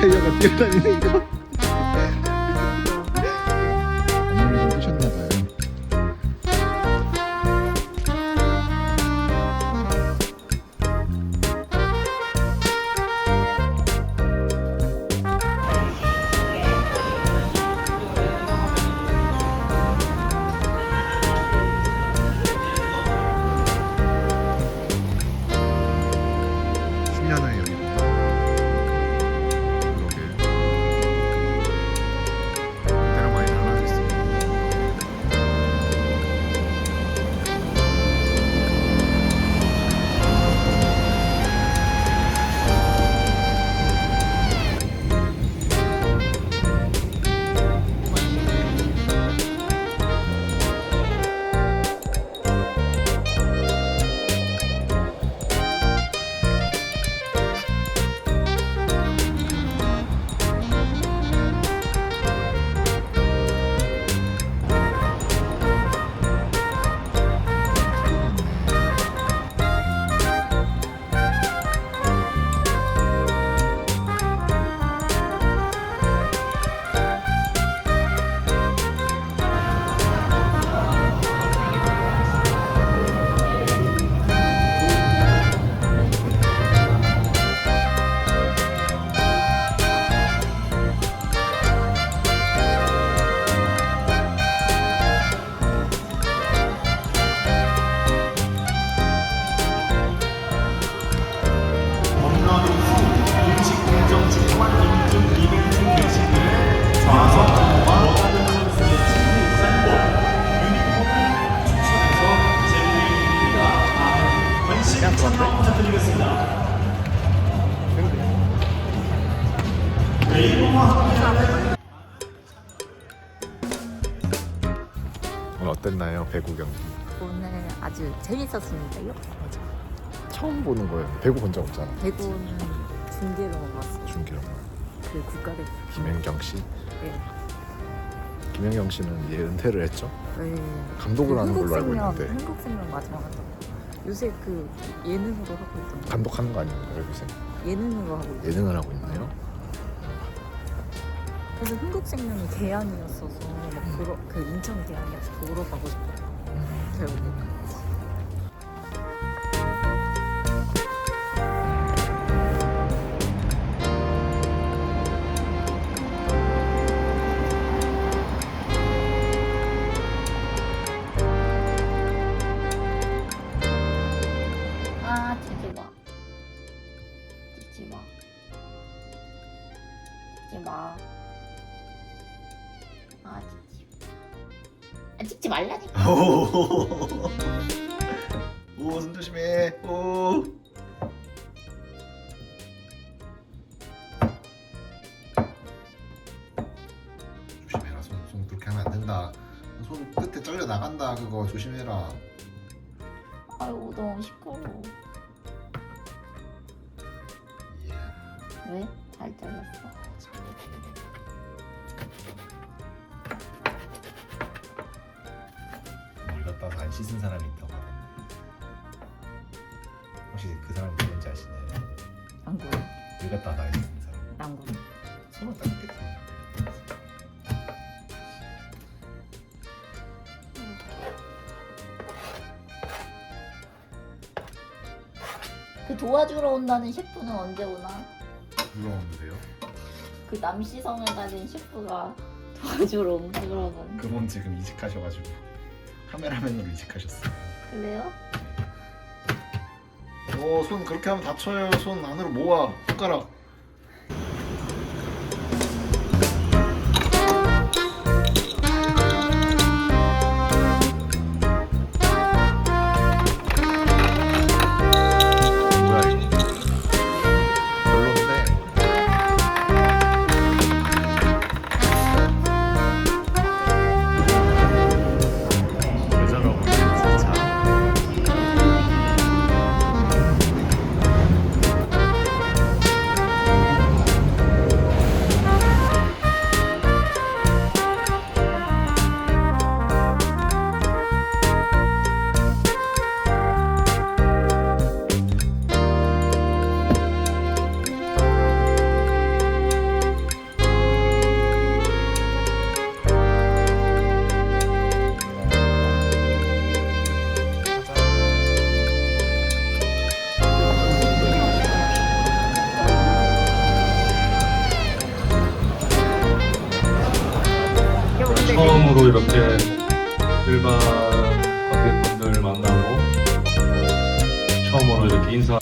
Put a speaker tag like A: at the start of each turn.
A: 타이어 오늘 어땠나요 배구 경기?
B: 오늘 아주 재밌었습니다요.
A: 맞아. 처음 보는 거예요. 배구 본 적 없잖아.
B: 배구는 중계로만 봤어요.
A: 중기로.
B: 그 국가대표.
A: 김연경 씨.
B: 네.
A: 김연경 씨는 이제 은퇴를 했죠.
B: 네.
A: 감독을 하는 걸로 알고
B: 한국생명,
A: 있는데
B: 한국생명 마지막 한다고. 요새 그 예능으로 하고 있던데.
A: 감독하는 거 아닌가요, 요새?
B: 예능으로 하고 있어요.
A: 예능을 하고 있나요?
B: 그래서 한국생명이 대안이었어서 막
A: 음.
B: 보러 그 인천 대안이어서 보러 가고 싶어요.
A: 음.
B: 결국
C: 아, 찍지 아, 찍지 말라니까
A: 오, 손 조심해. 오. 조심해라. 손, 손 그렇게 하면 안 된다. 손 끝에 잘려 나간다. 그거 조심해라.
C: 아이고 너무 시끄러워
A: 이야.
C: 왜? 잘 잘랐어
A: 안 씻은 사람이 있다고 하던데. 혹시 그 사람 누군지 아시나요?
B: 남구.
A: 물 갖다 와서 안 씻은 사람.
B: 남구.
A: 손을 닦겠지.
C: 그 도와주러 온다는 셰프는 언제 오나?
A: 부러운데요?
C: 그 남시성을 가진 셰프가 도와주러 온다 그러던
A: 그분 지금 이직하셔가지고 카메라맨으로 이직하셨어요.
C: 그래요?
A: 오, 손 그렇게 하면 다쳐요. 손 안으로 모아. 손가락.
D: 이렇게 일반 관객분들 만나고 처음으로 이렇게 인사